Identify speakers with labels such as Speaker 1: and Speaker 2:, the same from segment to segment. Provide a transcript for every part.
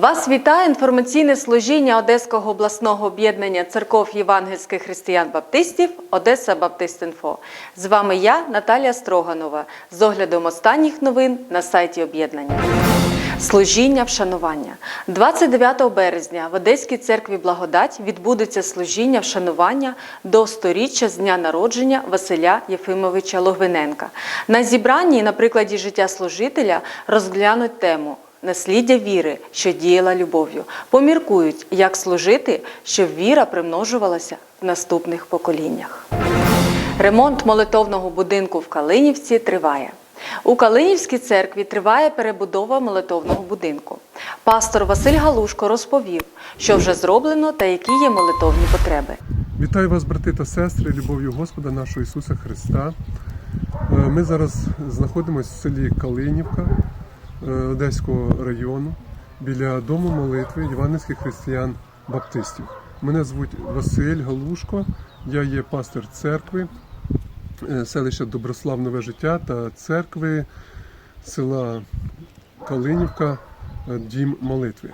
Speaker 1: Вас вітає інформаційне служіння Одеського обласного об'єднання церков євангельських християн-баптистів Одеса Баптист.Інфо. З вами я, Наталія Строганова, з оглядом останніх новин на сайті об'єднання. Служіння вшанування 29 березня в Одеській церкві Благодать відбудеться служіння вшанування до сторіччя з дня народження Василя Єфимовича Логвиненка. На зібранні на прикладі життя служителя розглянуть тему насліддя віри, що діяла любов'ю. Поміркують, як служити, щоб віра примножувалася в наступних поколіннях. Ремонт молитовного будинку в Калинівці триває. У Калинівській церкві триває перебудова молитовного будинку. Пастор Василь Галушко розповів, що вже зроблено та які є молитовні потреби.
Speaker 2: Вітаю вас, брати та сестри, любов'ю Господа нашого Ісуса Христа. Е, Ми зараз знаходимося в селі Калинівка Одеського району біля дому молитви євангельських християн-баптистів. Мене звуть Василь Галушко, я є пастор церкви е, селища Доброслав Нове життя та церкви села Калинівка е, Дім молитви.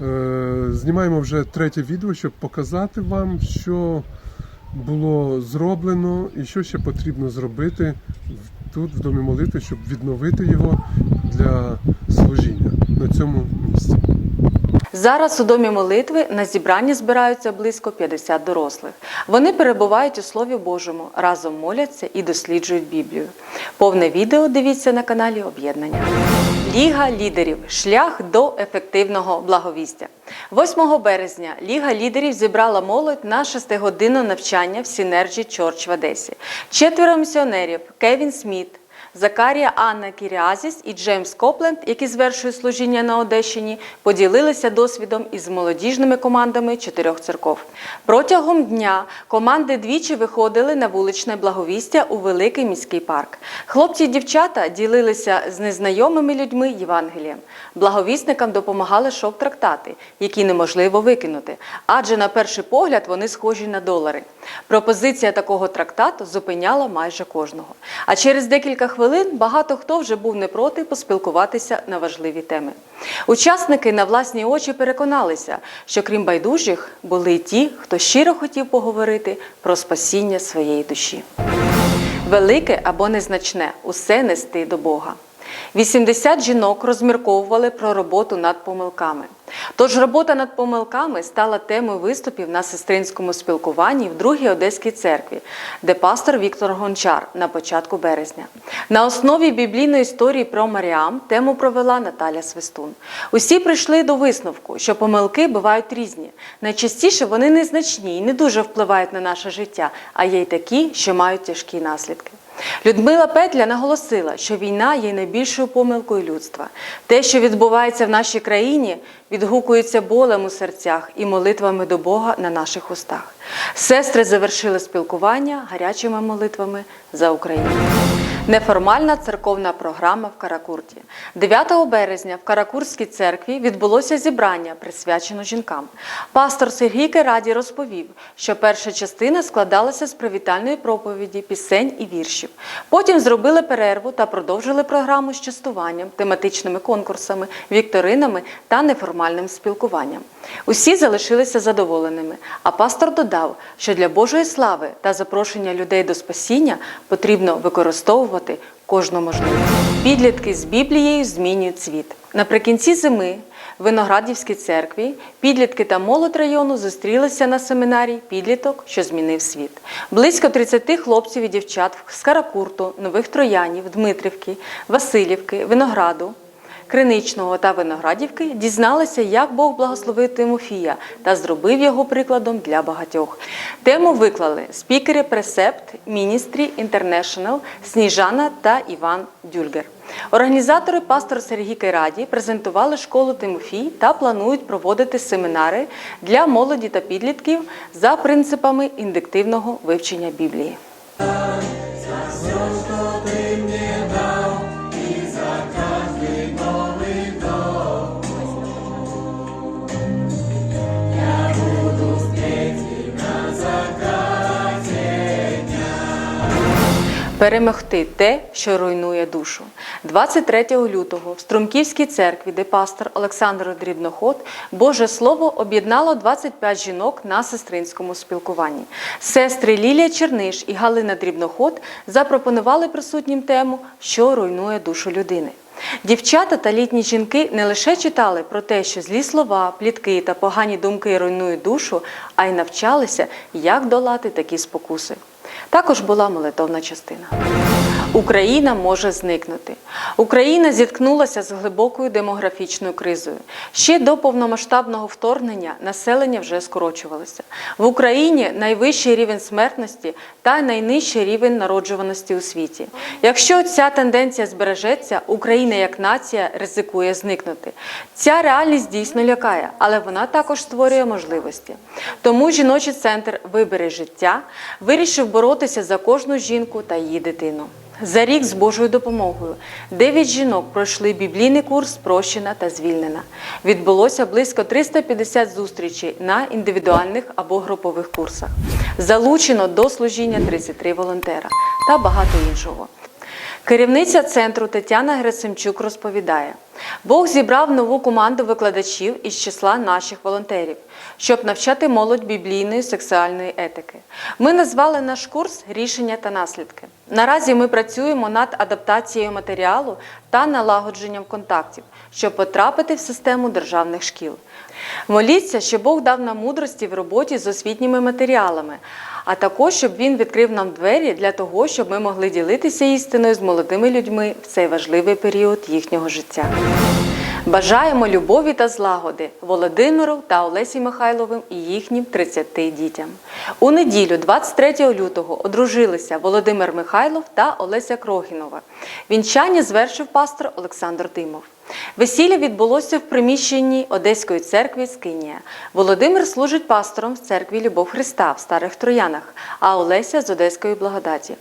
Speaker 2: Е, Знімаємо вже третє відео, щоб показати вам, що було зроблено і що ще потрібно зробити тут, в домі молитви, щоб відновити його для служіння на цьому місці.
Speaker 1: Зараз у домі молитви на зібранні збираються близько 50 дорослих. Вони перебувають у Слові Божому, разом моляться і досліджують Біблію. Повне відео дивіться на каналі Об'єднання. Ліга лідерів шлях до ефективного благовістя. 8 березня Ліга лідерів зібрала молодь на шестигодинне навчання в Сінерджі Чорч в Одесі. Четверо місіонерів Кевін Сміт, Закарія Анна Кіріазіс і Джеймс Копленд, які звершують служіння на Одещині, поділилися досвідом із молодіжними командами чотирьох церков. Протягом дня команди двічі виходили на вуличне благовістя у великий міський парк. Хлопці і дівчата ділилися з незнайомими людьми Євангелієм. Благовісникам допомагали шок-трактати, які неможливо викинути, адже на перший погляд вони схожі на долари. Пропозиція такого трактату зупиняла майже кожного. А через декілька хвилин багато хто вже був не проти поспілкуватися на важливі теми. Учасники на власні очі переконалися, що крім байдужих були й ті, хто щиро хотів поговорити про спасіння своєї душі. Велике або незначне усе нести до Бога. 80 жінок розмірковували про роботу над помилками. Тож робота над помилками стала темою виступів на сестринському спілкуванні в другій Одеській церкві, де пастор Віктор Гончар на початку березня. На основі біблійної історії про Маріам тему провела Наталя Свистун. Усі прийшли до висновку, що помилки бувають різні. Найчастіше вони незначні і не дуже впливають на наше життя, а є й такі, що мають тяжкі наслідки. Людмила Петля наголосила, що війна є найбільшою помилкою людства. Те, що відбувається в нашій країні, відгукується болем у серцях і молитвами до Бога на наших устах. Сестри завершили спілкування гарячими молитвами за Україну. Неформальна церковна програма в Каракурті. 9 березня в Каракурській церкві відбулося зібрання, присвячено жінкам. Пастор Сергій Кераді розповів, що перша частина складалася з привітальної проповіді, пісень і віршів. Потім зробили перерву та продовжили програму з частуванням, тематичними конкурсами, вікторинами та неформальним спілкуванням. Усі залишилися задоволеними. А пастор додав, що для Божої слави та запрошення людей до спасіння потрібно використовувати кожну можливість. Підлітки з Біблією змінюють світ. Наприкінці зими в Виноградівській церкві підлітки та молодь району зустрілися на семінарі Підліток, що змінив світ. Близько 30 хлопців і дівчат з Каракурту, Нових Троянів, Дмитрівки, Васильівки, Винограду. Криничного та Виноградівки дізналися, як Бог благословив Тимофія та зробив його прикладом для багатьох. Тему виклали спікери Пресепт, Міністрі Інтернешнл, Сніжана та Іван Дюльгер. Організатори пастор Сергій Кайраді презентували школу Тимофій та планують проводити семінари для молоді та підлітків за принципами індуктивного вивчення Біблії. Перемогти те, що руйнує душу. 23 лютого в Струмківській церкві, де пастор Олександр Дрібноход, Боже Слово об'єднало 25 жінок на сестринському спілкуванні. Сестри Лілія Черниш і Галина Дрібноход запропонували присутнім тему, що руйнує душу людини. Дівчата та літні жінки не лише читали про те, що злі слова, плітки та погані думки руйнують душу, а й навчалися, як долати такі спокуси. Також була молитовна частина. Україна може зникнути. Україна зіткнулася з глибокою демографічною кризою. Ще до повномасштабного вторгнення населення вже скорочувалося. В Україні найвищий рівень смертності та найнижчий рівень народжуваності у світі. Якщо ця тенденція збережеться, Україна як нація ризикує зникнути. Ця реальність дійсно лякає, але вона також створює можливості. Тому жіночий центр Вибери життя вирішив боротися за кожну жінку та її дитину. За рік з Божою допомогою дев'ять жінок пройшли біблійний курс Прощена та звільнена. Відбулося близько 350 зустрічей на індивідуальних або групових курсах. Залучено до служіння 33 волонтера та багато іншого. Керівниця центру Тетяна Гресимчук розповідає: Бог зібрав нову команду викладачів із числа наших волонтерів, щоб навчати молодь біблійної сексуальної етики. Ми назвали наш курс Рішення та наслідки. Наразі ми працюємо над адаптацією матеріалу та налагодженням контактів, щоб потрапити в систему державних шкіл. Моліться, щоб Бог дав нам мудрості в роботі з освітніми матеріалами, а також щоб він відкрив нам двері для того, щоб ми могли ділитися істиною з молодими людьми в цей важливий період їхнього життя. Бажаємо любові та злагоди Володимиру та Олесі Михайловим і їхнім 30 дітям. У неділю, 23 лютого, одружилися Володимир Михайлов та Олеся Крогінова. Вінчання звершив пастор Олександр Димов. Весілля відбулося в приміщенні Одеської церкви Скинія. Володимир служить пастором в церкві Любов Христа в Старих Троянах, а Олеся з Одеської благодаті.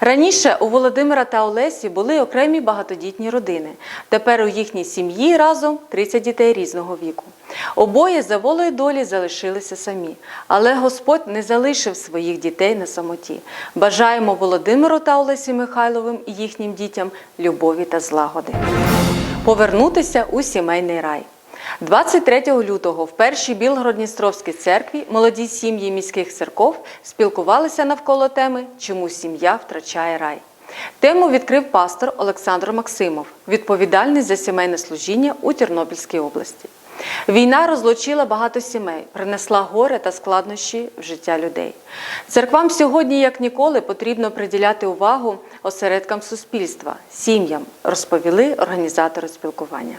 Speaker 1: Раніше у Володимира та Олесі були окремі багатодітні родини. Тепер у їхній сім'ї разом 30 дітей різного віку. Обоє за волею долі залишилися самі, але Господь не залишив своїх дітей на самоті. Бажаємо Володимиру та Олесі Михайловим і їхнім дітям любові та злагоди повернутися у сімейний рай. 23 лютого в першій Білгород-Дністровській церкві молоді сім'ї міських церков спілкувалися навколо теми Чому сім'я втрачає рай. Тему відкрив пастор Олександр Максимов, відповідальний за сімейне служіння у Тернопільській області. Війна розлучила багато сімей, принесла горе та складнощі в життя людей. Церквам сьогодні, як ніколи, потрібно приділяти увагу осередкам суспільства, сім'ям, розповіли організатори спілкування.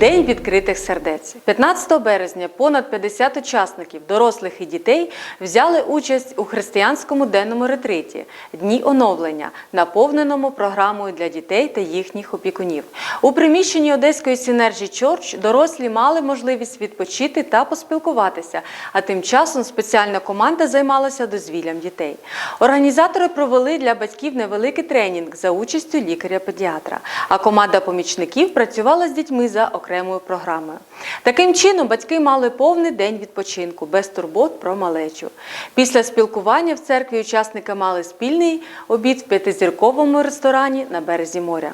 Speaker 1: День відкритих сердець. 15 березня понад 50 учасників, дорослих і дітей, взяли участь у християнському денному ретриті Дні оновлення, наповненому програмою для дітей та їхніх опікунів. У приміщенні Одеської Сінержі Чорч дорослі мали можливість відпочити та поспілкуватися. А тим часом спеціальна команда займалася дозвіллям дітей. Організатори провели для батьків невеликий тренінг за участю лікаря-педіатра. А команда помічників працювала з дітьми за окремою програмою. Таким чином, батьки мали повний день відпочинку, без турбот про малечу. Після спілкування в церкві учасники мали спільний обід в п'ятизірковому ресторані на березі моря.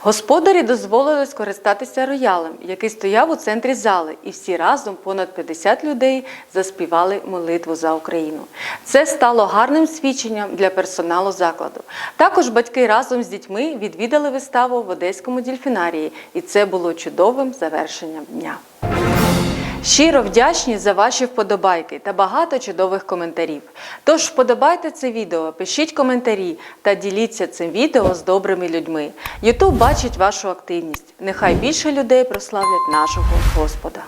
Speaker 1: Господарі дозволили скористатися роялем, який стояв у центрі зали, і всі разом понад 50 людей заспівали молитву за Україну. Це стало гарним свідченням для персоналу закладу. Також батьки разом з дітьми відвідали виставу в Одеському дільфінарії, і це було чудовим завершенням дня. Щиро вдячні за ваші вподобайки та багато чудових коментарів. Тож вподобайте це відео, пишіть коментарі та діліться цим відео з добрими людьми. Ютуб бачить вашу активність. Нехай більше людей прославлять нашого Господа.